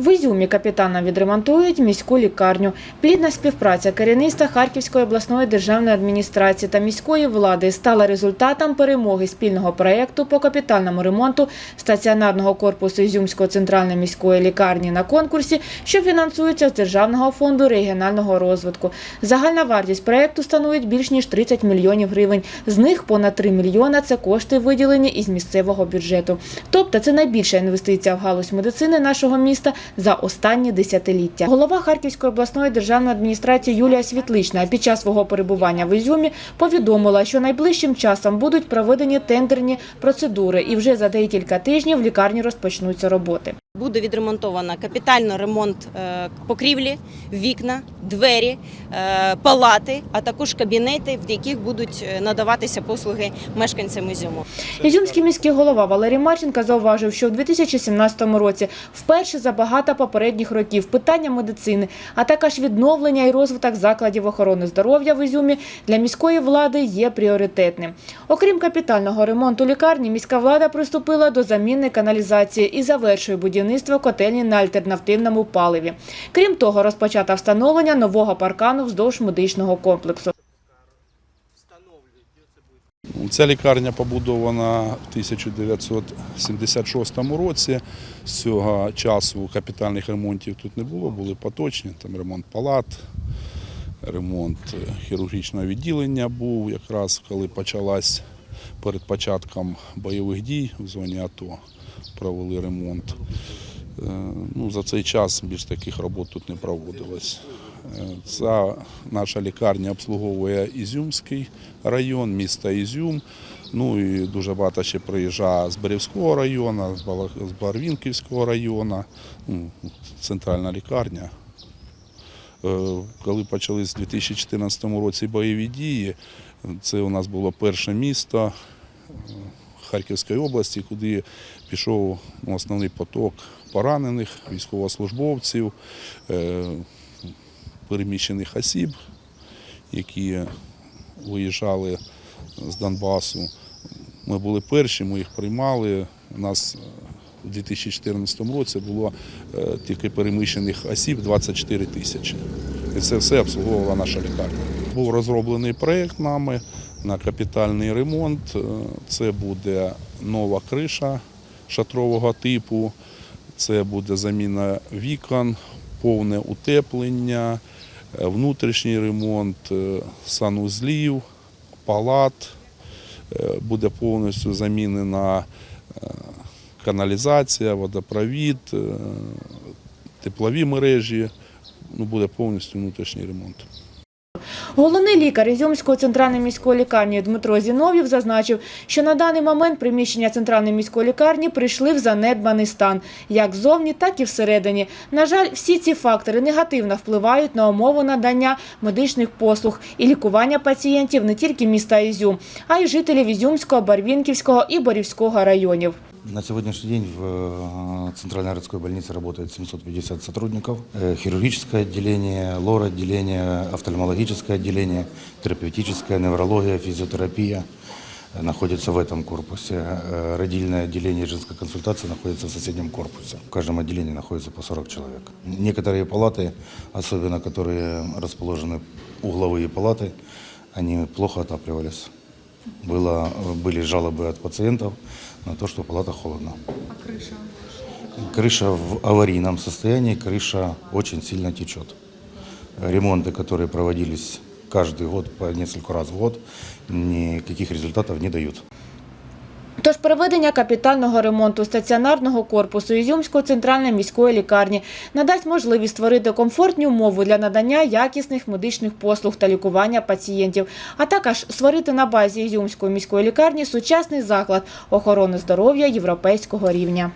В Ізюмі капітально відремонтують міську лікарню. Плідна співпраця керівництва Харківської обласної державної адміністрації та міської влади стала результатом перемоги спільного проєкту по капітальному ремонту стаціонарного корпусу Ізюмської центральної міської лікарні на конкурсі, що фінансується з Державного фонду регіонального розвитку. Загальна вартість проєкту становить більш ніж 30 мільйонів гривень. З них понад 3 мільйона – це кошти виділені із місцевого бюджету. Тобто це найбільша інвестиція в галузь медицини нашого міста за останні десятиліття. Голова Харківської обласної державної адміністрації Юлія Світлична під час свого перебування в Ізюмі повідомила, що найближчим часом будуть проведені тендерні процедури, і вже за декілька тижнів в лікарні розпочнуться роботи. Буде відремонтовано капітально ремонт е, покрівлі, вікна, двері, е, палати, а також кабінети, в яких будуть е, надаватися послуги мешканцям Ізюму. Ізюмський міський голова Валерій Марченко зауважив, що в 2017 році вперше за багато попередніх років питання медицини, а також відновлення і розвиток закладів охорони здоров'я в Ізюмі для міської влади є пріоритетним. Окрім капітального ремонту лікарні, міська влада приступила до заміни каналізації і завершує будівництво котельні на альтернативному паливі. Крім того, розпочато встановлення нового паркану вздовж медичного комплексу. Ця лікарня побудована в 1976 році. З цього часу капітальних ремонтів тут не було, були поточні. Там ремонт палат, ремонт е, хірургічного відділення був якраз коли почалась перед початком бойових дій в зоні АТО. Провели ремонт. Е, Ну, за цей час більш таких робот тут не проводилось. Е, Ця наша лікарня обслуговує Ізюмський район, міста Ізюм. Ну і дуже багато ще приїжджає з Берівського району, з Барвінківського району, ну, центральна лікарня. Е, Коли почались в 2014 році бойові дії, це у нас було перше місто е, Харківської області, куди пішов основний поток поранених військовослужбовців, е, переміщених осіб, які виїжджали з Донбасу. Ми були перші, ми їх приймали. У нас е, у 2014 році було тільки переміщених осіб 24 тисячі. І це все обслуговувала наша лікарня. Був розроблений проєкт нами на капітальний ремонт. Е, Це буде нова криша шатрового типу, це буде заміна вікон, повне утеплення, е, внутрішній ремонт е, санузлів, палат. Буде повністю замінена каналізація, водопровід, теплові мережі. Ну, буде повністю внутрішній ремонт. Головний лікар Ізюмської центральної міської лікарні Дмитро Зінов'єв зазначив, що на даний момент приміщення центральної міської лікарні прийшли в занедбаний стан, як ззовні, так і всередині. На жаль, всі ці фактори негативно впливають на умови надання медичних послуг і лікування пацієнтів не тільки міста Ізюм, а й жителів Ізюмського, Барвінківського і Борівського районів. На сегодняшний день в э, Центральной городской больнице работает 750 сотрудников. Э, Хирургическое отделение, лор-отделение, офтальмологическое отделение, терапевтическая неврология, физиотерапия э, находится в этом корпусе. Э, Родильное отделение и женская консультация находится в соседнем корпусе. В каждом отделении находится по 40 человек. Некоторые палаты, особенно которые расположены угловые палаты, они плохо отапливались. Было, были жалобы от пациентов на то, что в палатах холодно. А крыша? Крыша в аварийном состоянии, крыша очень сильно течет. Ремонты, которые проводились каждый год, по несколько раз в год, никаких результатов не дают. Тож проведення капітального ремонту стаціонарного корпусу Ізюмської центральної міської лікарні надасть можливість створити комфортні умови для надання якісних медичних послуг та лікування пацієнтів, а також створити на базі Ізюмської міської лікарні сучасний заклад охорони здоров'я європейського рівня.